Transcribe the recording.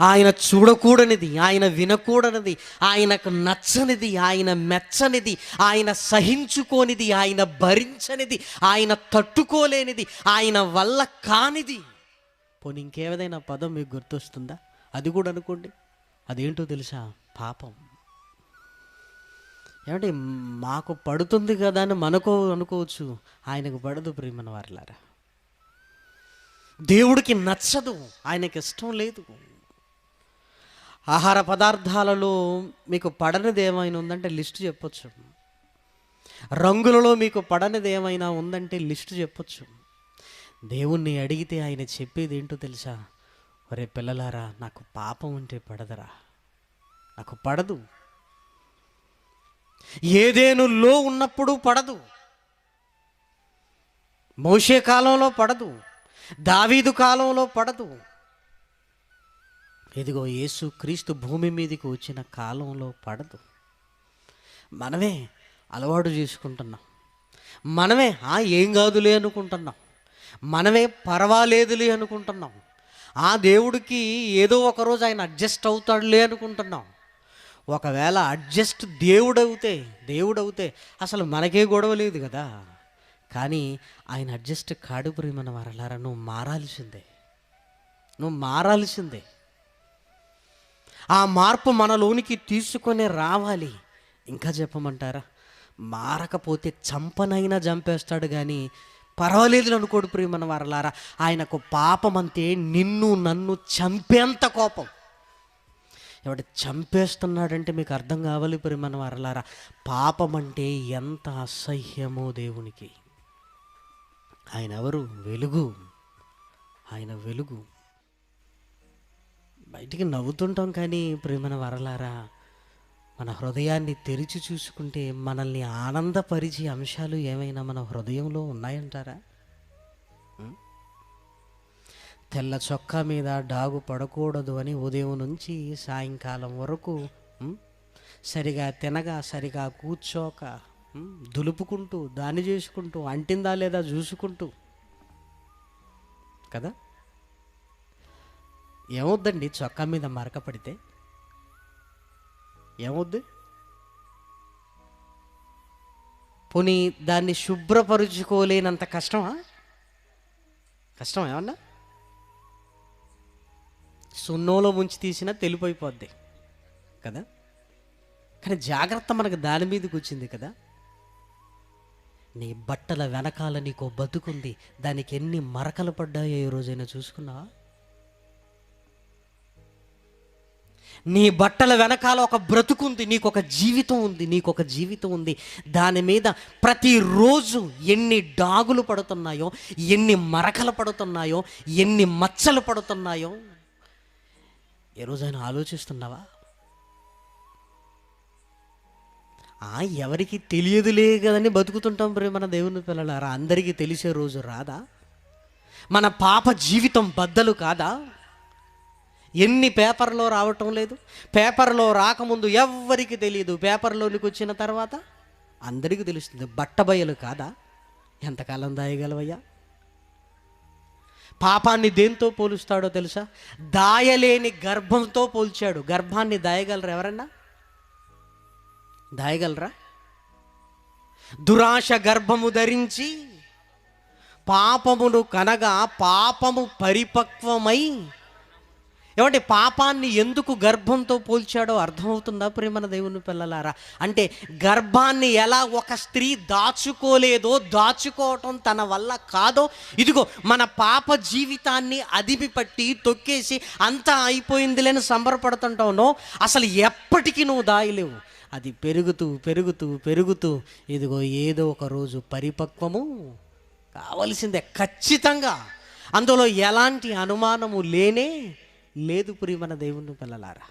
ఆయన చూడకూడనిది ఆయన వినకూడనిది ఆయనకు నచ్చనిది ఆయన మెచ్చనిది ఆయన సహించుకోనిది ఆయన భరించనిది ఆయన తట్టుకోలేనిది ఆయన వల్ల కానిది. పోనీ ఇంకేదైనా పదం మీకు గుర్తొస్తుందా? అది కూడా అనుకోండి. అదేంటో తెలుసా? పాపం. ఏమంటే మాకు పడుతుంది కదా అని మనకో అనుకోవచ్చు. ఆయనకు పడదు ప్రియమన వారిలారా దేవుడికి నచ్చదు ఆయనకి ఇష్టం లేదు. ఆహార పదార్థాలలో మీకు పడనిది ఏమైనా ఉందంటే లిస్ట్ చెప్పొచ్చు. రంగులలో మీకు పడనిది ఏమైనా ఉందంటే లిస్ట్ చెప్పొచ్చు. దేవుణ్ణి అడిగితే ఆయన చెప్పేది ఏంటో తెలుసా? ఒరే పిల్లలారా నాకు పాపం ఉంటే పడదరా. నాకు పడదు. ఏదేనులో ఉన్నప్పుడు పడదు. మోషే కాలంలో పడదు. దావీదు కాలంలో పడదు. ఇదిగో యేసు క్రీస్తు భూమి మీదకి వచ్చిన కాలంలో పడదు. మనమే అలవాటు చేసుకుంటున్నాం. మనమే ఆ ఏం కాదులే అనుకుంటున్నాం. మనమే పర్వాలేదులే అనుకుంటున్నాం. ఆ దేవుడికి ఏదో ఒకరోజు ఆయన అడ్జస్ట్ అవుతాడులే అనుకుంటున్నాం. ఒకవేళ అడ్జస్ట్ దేవుడవుతే దేవుడవుతే అసలు మనకే గొడవ లేదు కదా. కానీ ఆయన అడ్జస్ట్ కాడు ప్రియమన వారలారా నువ్వు మారాల్సిందే. నువ్వు మారాల్సిందే. ఆ మార్పు మనలోనికి తీసుకొని రావాలి. ఇంకా చెప్పమంటారా? మారకపోతే చంపనైనా చంపేస్తాడు కానీ పర్వాలేదు అనుకోడు ప్రియమన వారలారా. ఆయనకు పాపం అంతే నిన్ను నన్ను చంపేంత కోపం. ఎవడు చంపేస్తున్నాడంటే మీకు అర్థం కావాలి ప్రియమన వారలారా. పాపం అంటే ఎంత అసహ్యమో దేవునికి. ఆయన ఎవరు? వెలుగు. ఆయన వెలుగు. బయటికి నవ్వుతుంటాం కానీ ప్రేమన వరలారా మన హృదయాన్ని తెరిచి చూసుకుంటే మనల్ని ఆనందపరిచే అంశాలు ఏమైనా మన హృదయంలో ఉన్నాయంటారా? తెల్ల చొక్కా మీద డాగు పడకూడదు అని ఉదయం నుంచి సాయంకాలం వరకు సరిగా తినగా సరిగా కూర్చోక దులుపుకుంటూ దాన్ని చేసుకుంటూ అంటిందా లేదా చూసుకుంటూ కదా? ఏమవుద్దండి చొక్కా మీద మరక పడితే. ఏమవుద్ది పోనీ దాన్ని శుభ్రపరుచుకోలేనంత కష్టమా? కష్టం ఏమన్నా? సున్నోలో ముంచి తీసినా తెలిపోయిపోద్ది. కదా? కానీ జాగ్రత్త మనకు దాని మీదకి వచ్చింది కదా? నీ బట్టల వెనకాల నీకు బతుకుంది. దానికి ఎన్ని మరకలు పడ్డాయో ఈ రోజైనా చూసుకున్నావా? నీ బట్టల వెనకాల ఒక బ్రతుకుంది నీకు ఒక జీవితం ఉంది నీకు ఒక జీవితం ఉంది. దాని మీద ప్రతిరోజు ఎన్ని డాగులు పడుతున్నాయో ఎన్ని మరకలు పడుతున్నాయో ఎన్ని మచ్చలు పడుతున్నాయో ఏ రోజైనా ఆలోచిస్తున్నావా? ఆ ఎవరికి తెలియదులే కదని బతుకుతుంటాం ప్రే మన దేవుని పిల్లలారా. అందరికీ తెలిసే రోజు రాదా? మన పాప జీవితం బద్దలు కాదా? ఎన్ని పేపర్లో రావటం లేదు? పేపర్లో రాకముందు ఎవ్వరికి తెలియదు పేపర్లోనికి వచ్చిన తర్వాత అందరికీ తెలుస్తుంది బట్టబయలు కాదా? ఎంతకాలం దాయగలవయ్యా? పాపాన్ని దేంతో పోలుస్తాడో తెలుసా? దాయలేని గర్భంతో పోల్చాడు. గర్భాన్ని దాయగలరు ఎవరన్నా? దాయగలరా? దురాశ గర్భము ధరించి పాపమును కనగా పాపము పరిపక్వమై ఏమంటే పాపాన్ని ఎందుకు గర్భంతో పోల్చాడో అర్థమవుతుందా ప్రేమన దేవుని పిల్లలారా? అంటే గర్భాన్ని ఎలా ఒక స్త్రీ దాచుకోలేదో దాచుకోవటం తన వల్ల కాదో ఇదిగో మన పాప జీవితాన్ని అదిమి పట్టి తొక్కేసి అంతా అయిపోయిందిలేని సంబరపడుతుంటావునో అసలు ఎప్పటికీ నువ్వు దాయలేవు. అది పెరుగుతూ పెరుగుతూ పెరుగుతూ ఇదిగో ఏదో ఒక రోజు పరిపక్వము కావలసిందే ఖచ్చితంగా. అందులో ఎలాంటి అనుమానము లేనే లేదు ప్రియమన దేవుని పిల్లలారా